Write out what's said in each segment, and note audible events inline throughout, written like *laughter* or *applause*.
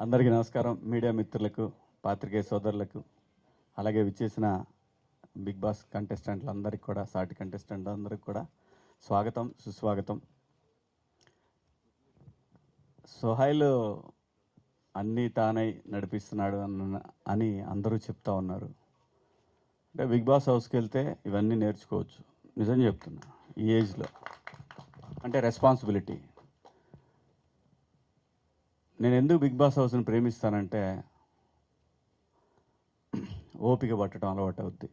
అందరికీ నమస్కారం. మీడియా మిత్రులకు పాత్రికేయ సోదరులకు అలాగే విచ్చేసిన బిగ్ బాస్ కంటెస్టెంట్లందరికీ కూడా సాటి కంటెస్టెంట్ అందరికి కూడా స్వాగతం సుస్వాగతం. సోహైల్ అన్నీ తానై నడిపిస్తున్నాడు అన్న అని అందరూ చెప్తా ఉన్నారు. అంటే బిగ్ బాస్ హౌస్కి వెళ్తే ఇవన్నీ నేర్చుకోవచ్చు. నిజం చెప్తున్నా ఈ ఏజ్లో. అంటే రెస్పాన్సిబిలిటీ. నేను ఎందుకు బిగ్ బాస్ హౌస్ని ప్రేమిస్తానంటే ఓపిక పట్టడం అలవాటు అవుద్ది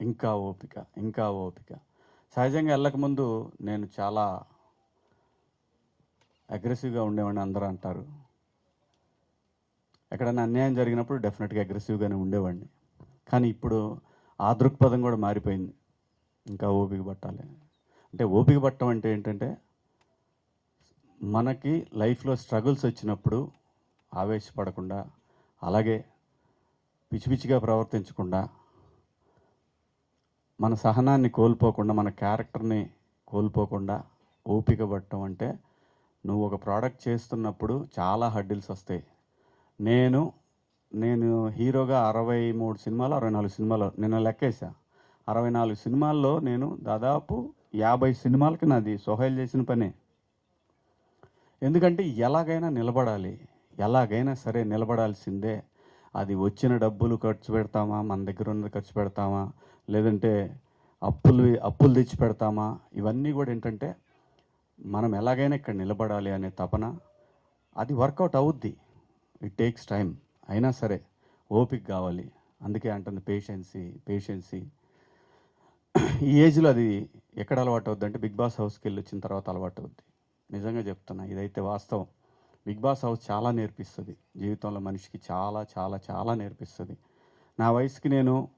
ఇంకా ఓపిక ఇంకా ఓపిక. సహజంగా వెళ్ళకముందు నేను చాలా అగ్రెసివ్గా ఉండేవాడిని అందరూ అంటారు. ఎక్కడైనా అన్యాయం జరిగినప్పుడు డెఫినెట్గా అగ్రెసివ్గానే ఉండేవాడిని. కానీ ఇప్పుడు ఆ దృక్పథం కూడా మారిపోయింది. ఇంకా ఓపిక పట్టాలి. అంటే ఓపిక పట్టడం అంటే ఏంటంటే మనకి లైఫ్లో స్ట్రగుల్స్ వచ్చినప్పుడు ఆవేశపడకుండా అలాగే పిచ్చి పిచ్చిగా ప్రవర్తించకుండా మన సహనాన్ని కోల్పోకుండా మన క్యారెక్టర్ని కోల్పోకుండా ఓపిక పట్టడం అంటే నువ్వు ఒక ప్రోడక్ట్ చేస్తున్నప్పుడు చాలా హడ్డిల్స్ వస్తాయి. నేను నేను హీరోగా అరవై మూడు సినిమాలు అరవై నాలుగు సినిమాలు నిన్న లెక్కేసా అరవై నాలుగు సినిమాల్లో నేను దాదాపు యాభై సినిమాలకి నాది సోహైల్ చేసిన పనే. ఎందుకంటే ఎలాగైనా నిలబడాలి. ఎలాగైనా సరే నిలబడాల్సిందే. అది వచ్చిన డబ్బులు ఖర్చు పెడతామా? మన దగ్గర ఉన్నది ఖర్చు పెడతామా? లేదంటే అప్పులు అప్పులు తెచ్చి పెడతామా? ఇవన్నీ కూడా ఏంటంటే మనం ఎలాగైనా ఇక్కడ నిలబడాలి అనే తపన. అది వర్కౌట్ అవుద్ది. ఇట్ టేక్స్ టైం అయినా సరే ఓపిక కావాలి. అందుకే అంటుంది పేషెన్సీ పేషెన్సీ ఈ ఏజ్లో అది ఎక్కడ అలవాటు అవుద్ది అంటే బిగ్ బాస్ హౌస్కి వెళ్ళి వచ్చిన తర్వాత అలవాటు అవుద్ది. నిజంగా చెప్తున్నా ఇదైతే వాస్తవం. బిగ్ బాస్ హౌస్ చాలా నేర్పిస్తుంది. జీవితంలో మనిషికి చాలా చాలా చాలా నేర్పిస్తుంది. నా వయసుకి నేను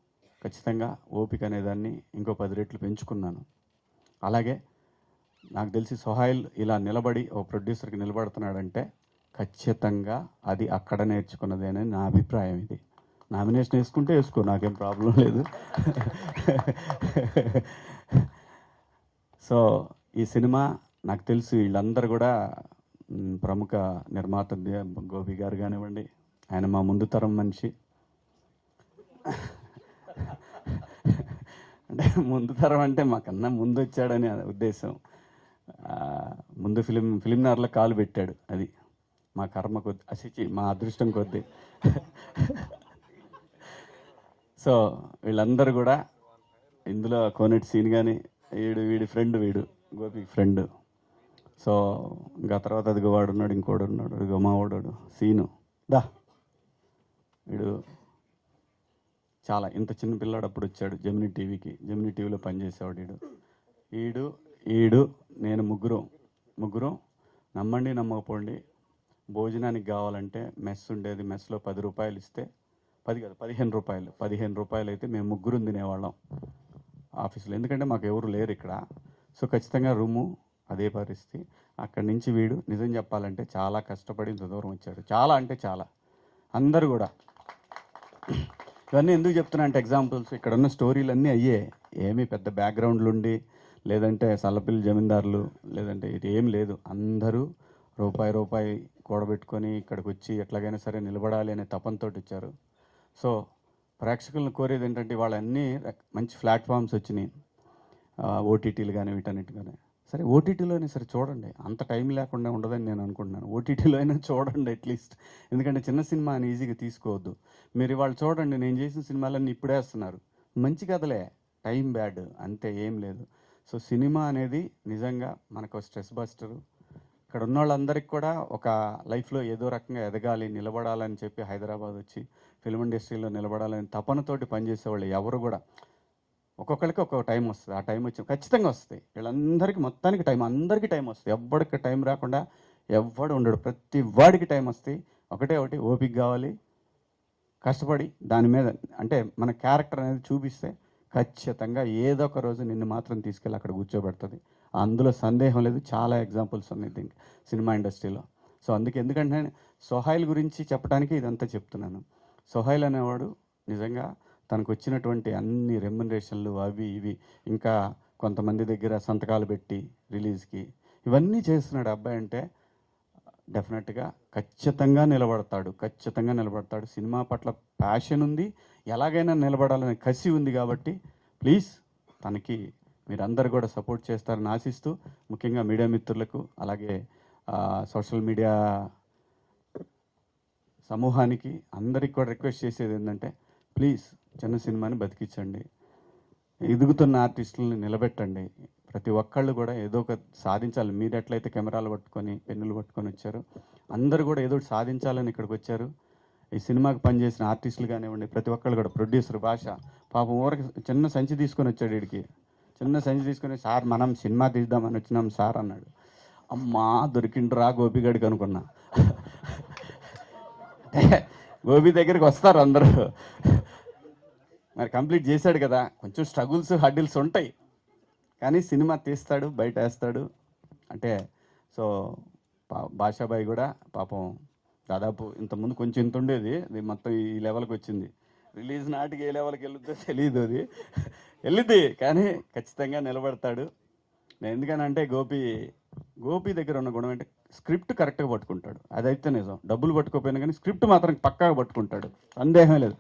ఖచ్చితంగా ఓపిక అనేదాన్ని ఇంకో పది రెట్లు పెంచుకున్నాను. అలాగే నాకు తెలిసి సొహైల్ ఇలా నిలబడి ఓ ప్రొడ్యూసర్కి నిలబడుతున్నాడంటే ఖచ్చితంగా అది అక్కడ నేర్చుకున్నదేనని నా అభిప్రాయం ఇది. నామినేషన్ వేసుకుంటే వేసుకో నాకేం ప్రాబ్లం లేదు. సో ఈ సినిమా నాకు తెలుసు వీళ్ళందరూ కూడా ప్రముఖ నిర్మాత గోపి గారు కానివ్వండి ఆయన మా ముందు తరం మనిషి. అంటే ముందు తరం అంటే మాకన్నా ముందు వచ్చాడని ఉద్దేశం. ముందు ఫిలిం ఫిలింనార్లో కాలు పెట్టాడు అది. మా కర్మ కొద్ది అసిచి మా అదృష్టం కొద్ది. సో వీళ్ళందరూ కూడా ఇందులో కోనేటి సీన్ కానీ వీడు వీడి ఫ్రెండ్ వీడు గోపి ఫ్రెండ్. సో ఇంకా తర్వాత అదిగో వాడు ఉన్నాడు ఇంకోడు ఉన్నాడు ఇదిగో మా వాడు సీను. దా. వీడు చాలా ఇంత చిన్న పిల్లాడు అప్పుడు వచ్చాడు జమినీ టీవీకి. జమినీ టీవీలో పనిచేసేవాడు వీడు. ఈడు ఈడు నేను ముగ్గురం. ముగ్గురం నమ్మండి నమ్మకపోండి. భోజనానికి కావాలంటే మెస్ ఉండేది. మెస్లో పది రూపాయలు ఇస్తే పది కాదు పదిహేను రూపాయలు. పదిహేను రూపాయలు అయితే మేము ముగ్గురు తినేవాళ్ళం ఆఫీసులో. ఎందుకంటే మాకు ఎవరు లేరు ఇక్కడ. సో ఖచ్చితంగా రూము అదే పరిస్థితి. అక్కడి నుంచి వీడు నిజం చెప్పాలంటే చాలా కష్టపడి ఇంత దూరం వచ్చాడు. చాలా అంటే చాలా. అందరూ కూడా. ఇవన్నీ ఎందుకు చెప్తున్నా అంటే ఎగ్జాంపుల్స్ ఇక్కడ ఉన్న స్టోరీలు అన్నీ అయ్యే ఏమీ పెద్ద బ్యాక్గ్రౌండ్లు ఉండి లేదంటే సల్లపిల్లి జమీందారులు లేదంటే ఇది ఏం లేదు. అందరూ రూపాయి రూపాయి కూడబెట్టుకొని ఇక్కడికి వచ్చి ఎట్లాగైనా సరే నిలబడాలి అనే తపంతో ఇచ్చారు సో ప్రేక్షకులను కోరేది ఏంటంటే వాళ్ళన్నీ మంచి ప్లాట్ఫామ్స్ వచ్చినాయి. ఓటీటీలు కానీ వీటన్నిటి కానీ సరే ఓటీటీలోనే సరే చూడండి. అంత టైం లేకుండా ఉండదని నేను అనుకుంటున్నాను. ఓటీటీలో అయినా చూడండి అట్లీస్ట్ ఎందుకంటే చిన్న సినిమా అని ఈజీగా తీసుకోవద్దు. మీరు ఇవాళ చూడండి నేను చేసిన సినిమాలన్నీ ఇప్పుడే వేస్తున్నారు. మంచి కథలే. Time bad. అంతే ఏం లేదు. సో సినిమా అనేది నిజంగా మనకు స్ట్రెస్ బస్టరు. ఇక్కడ ఉన్న వాళ్ళందరికీ కూడా ఒక లైఫ్లో ఏదో రకంగా ఎదగాలి నిలబడాలని చెప్పి హైదరాబాద్ వచ్చి ఫిల్మ్ ఇండస్ట్రీలో నిలబడాలని తపనతోటి పనిచేసేవాళ్ళు ఎవరు కూడా. ఒక్కొక్కరికి ఒక్కొక్క టైం వస్తుంది. ఆ టైం వచ్చి ఖచ్చితంగా వస్తాయి వీళ్ళందరికీ మొత్తానికి టైం అందరికీ టైం వస్తుంది. ఎవ్వడికి టైం రాకుండా ఎవ్వడు ఉండడు. ప్రతి వాడికి టైం వస్తాయి ఒకటే ఒకటి ఓపిక కావాలి. కష్టపడి దాని మీద అంటే మన క్యారెక్టర్ అనేది చూపిస్తే ఖచ్చితంగా ఏదో ఒక రోజు నిన్ను మాత్రం తీసుకెళ్ళి అక్కడ కూర్చోబెడుతుంది. అందులో సందేహం లేదు. చాలా ఎగ్జాంపుల్స్ ఉన్నాయి దీనికి సినిమా ఇండస్ట్రీలో. సో అందుకే ఎందుకంటే సోహైల్ గురించి చెప్పడానికి ఇదంతా చెప్తున్నాను. సోహైల్ అనేవాడు నిజంగా తనకు వచ్చినటువంటి అన్ని రెమ్యునరేషన్లు అవి ఇవి ఇంకా కొంతమంది దగ్గర సంతకాలు పెట్టి రిలీజ్కి ఇవన్నీ చేస్తున్నాడు అబ్బాయి అంటే డెఫినెట్గా ఖచ్చితంగా నిలబడతాడు ఖచ్చితంగా నిలబడతాడు. సినిమా పట్ల ప్యాషన్ ఉంది ఎలాగైనా నిలబడాలనే కసి ఉంది కాబట్టి ప్లీజ్ తనకి మీరందరూ కూడా సపోర్ట్ చేస్తారని ఆశిస్తూ ముఖ్యంగా మీడియా మిత్రులకు అలాగే సోషల్ మీడియా సమూహానికి అందరికి కూడా రిక్వెస్ట్ చేసేది ఏంటంటే ప్లీజ్ చిన్న సినిమాని బతికించండి. ఎదుగుతున్న ఆర్టిస్టులను నిలబెట్టండి. ప్రతి ఒక్కళ్ళు కూడా ఏదో ఒక సాధించాలి. మీరు ఎట్లయితే కెమెరాలు పట్టుకొని పెన్నులు పట్టుకొని వచ్చారు అందరూ కూడా ఏదో ఒకటి సాధించాలని ఇక్కడికి వచ్చారు. ఈ సినిమాకి పనిచేసిన ఆర్టిస్టులు కానివ్వండి ప్రతి ఒక్కళ్ళు కూడా ప్రొడ్యూసర్ భాష. పాపం ఊరికి చిన్న సంచి తీసుకొని వచ్చాడు వీడికి. చిన్న సంచి తీసుకొని సార్ మనం సినిమా తీద్దామని వచ్చినాం సార్ అన్నాడు. అమ్మా దొరికిండ్రా గోపిగడికి అనుకున్నా. *laughs* గోపి దగ్గరికి వస్తారు అందరూ. మరి కంప్లీట్ చేశాడు కదా. కొంచెం స్ట్రగుల్స్ హడ్డిల్స్ ఉంటాయి. కానీ సినిమా తీస్తాడు బయట వేస్తాడు. అంటే సో పా- భాషాబాయి కూడా పాపం దాదాపు ఇంతకుముందు కొంచెం ఇంత ఉండేది. అది మొత్తం ఈ లెవెల్కి వచ్చింది. రిలీజ్ నాటికి ఏ లెవెల్కి వెళ్ళుద్దో తెలియదు అది. వెళ్ళిద్ది కానీ ఖచ్చితంగా నిలబడతాడు. నేను ఎందుకనంటే గోపి గోపి దగ్గర ఉన్న గుణం అంటే స్క్రిప్ట్ కరెక్ట్గా పట్టుకుంటాడు. అదైతే నిజం. డబ్బులు పట్టుకోపోయినా కానీ స్క్రిప్ట్ మాత్రం పక్కాగా పట్టుకుంటాడు. సందేహం లేదు.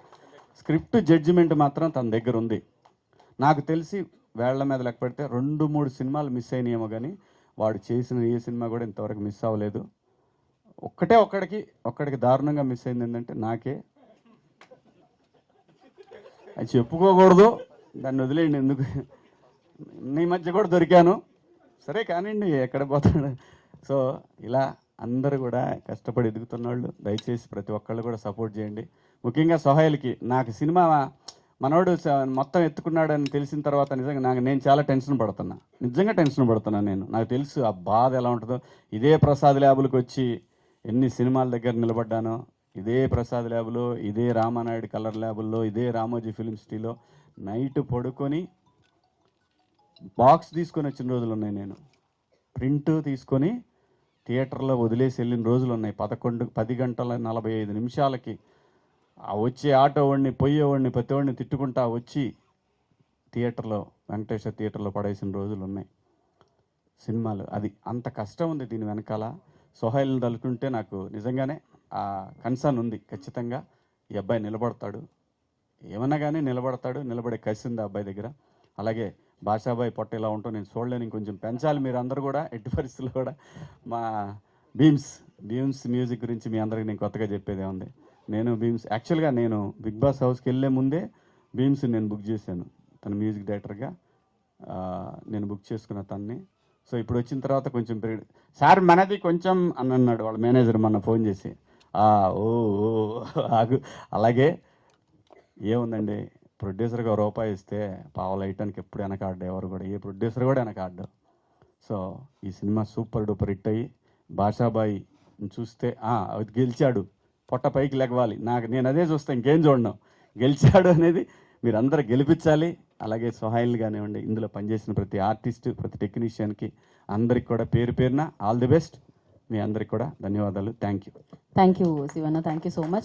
స్క్రిప్ట్ జడ్జిమెంట్ మాత్రం తన దగ్గర ఉంది. నాకు తెలిసి వేళ్ళ మీద లెక్క పెడితే రెండు మూడు సినిమాలు మిస్ అయినాయేమో కానీ వాడు చేసిన ఏ సినిమా కూడా ఇంతవరకు మిస్ అవ్వలేదు. ఒక్కటే ఒక్కడికి ఒక్కడికి దారుణంగా మిస్ అయింది ఏంటంటే నాకే. అది చెప్పుకోకూడదు దాన్ని వదిలేయండి ఎందుకు? నీ మధ్య కూడా దొరికాను. సరే కానివ్వండి ఎక్కడ పోతాడు? సో ఇలా అందరూ కూడా కష్టపడి ఎదుగుతున్న వాళ్ళు దయచేసి ప్రతి ఒక్కళ్ళు కూడా సపోర్ట్ చేయండి. ముఖ్యంగా సోహైల్కి. నాకు సినిమా మనోడు స- మొత్తం ఎత్తుకున్నాడని తెలిసిన తర్వాత నిజంగా నాకు నేను చాలా టెన్షన్ పడుతున్నా. నిజంగా టెన్షన్ పడుతున్నా నేను. నాకు తెలుసు ఆ బాధ ఎలా ఉంటుందో. ఇదే ప్రసాద్ ల్యాబులకు వచ్చి ఎన్ని సినిమాల దగ్గర నిలబడ్డానో. ఇదే ప్రసాద్ ల్యాబ్లో ఇదే రామానాయుడు కలర్ ల్యాబుల్లో ఇదే రామోజీ ఫిలిం సిటీలో నైట్ పడుకొని బాక్స్ తీసుకొని వచ్చిన రోజులు ఉన్నాయి నేను. ప్రింట్ తీసుకొని థియేటర్లో వదిలేసి వెళ్ళిన రోజులు ఉన్నాయి. పదకొండు పది గంటల నలభై ఐదు నిమిషాలకి ఆ వచ్చే ఆటో వాడిని పోయేవాడిని ప్రతివాడిని తిట్టుకుంటా వచ్చి థియేటర్లో వెంకటేశ్వర థియేటర్లో పడేసిన రోజులు ఉన్నాయి. సినిమాలు అది అంత కష్టం ఉంది దీని వెనకాల. సోహైల్ని తలుకుంటే నాకు నిజంగానే ఆ కన్సర్న్ ఉంది ఖచ్చితంగా. ఈ అబ్బాయి నిలబడతాడు. ఏమన్నా కానీ నిలబడతాడు నిలబడే కసి ఉంది ఆ అబ్బాయి దగ్గర. అలాగే భాషాబాయి పొట్ట ఇలా ఉంటూ నేను చూడలేను ఇంకొంచెం పెంచాలి మీరు అందరూ కూడా ఎట్టి పరిస్థితుల్లో కూడా. మా భీమ్స్ భీమ్స్ మ్యూజిక్ గురించి మీ అందరికి నేను కొత్తగా చెప్పేదే ఉంది నేను భీమ్స్ యాక్చువల్గా నేను బిగ్ బాస్ హౌస్కి వెళ్ళే ముందే భీమ్స్ నేను బుక్ చేశాను. తన మ్యూజిక్ డైరెక్టర్గా నేను బుక్ చేసుకున్న తన్ని. సో ఇప్పుడు వచ్చిన తర్వాత కొంచెం పెరిగి సార్ మనది కొంచెం అని అన్నాడు వాళ్ళ మేనేజర్ మొన్న ఫోన్ చేసి. "ఆ, ఓ ఓ ఆగు. అలాగే ఏముందండి? ప్రొడ్యూసర్గా ఒక రూపాయి ఇస్తే పావులు వేయటానికి ఎప్పుడు వెనకాడ్డు ఎవరు కూడా? ఏ ప్రొడ్యూసర్ కూడా వెనకాడ్డు సో ఈ సినిమా సూపర్ డూపర్ హిట్ అయ్యి భాషాబాయి చూస్తే అది గెలిచాడు. పొట్ట పైకి లెగవాలి నాకు నేను అదే చూస్తే ఇంకేం చూడను. గెలిచాడు అనేది మీరందరూ గెలిపించాలి అలాగే సహాయాలు కానివ్వండి ఇందులో పనిచేసిన ప్రతి ఆర్టిస్ట్ ప్రతి టెక్నీషియన్కి అందరికి కూడా పేరు పేరున ఆల్ ది బెస్ట్. మీ అందరికి కూడా ధన్యవాదాలు. Thank you. Thank you Shivanna. Thank you so much.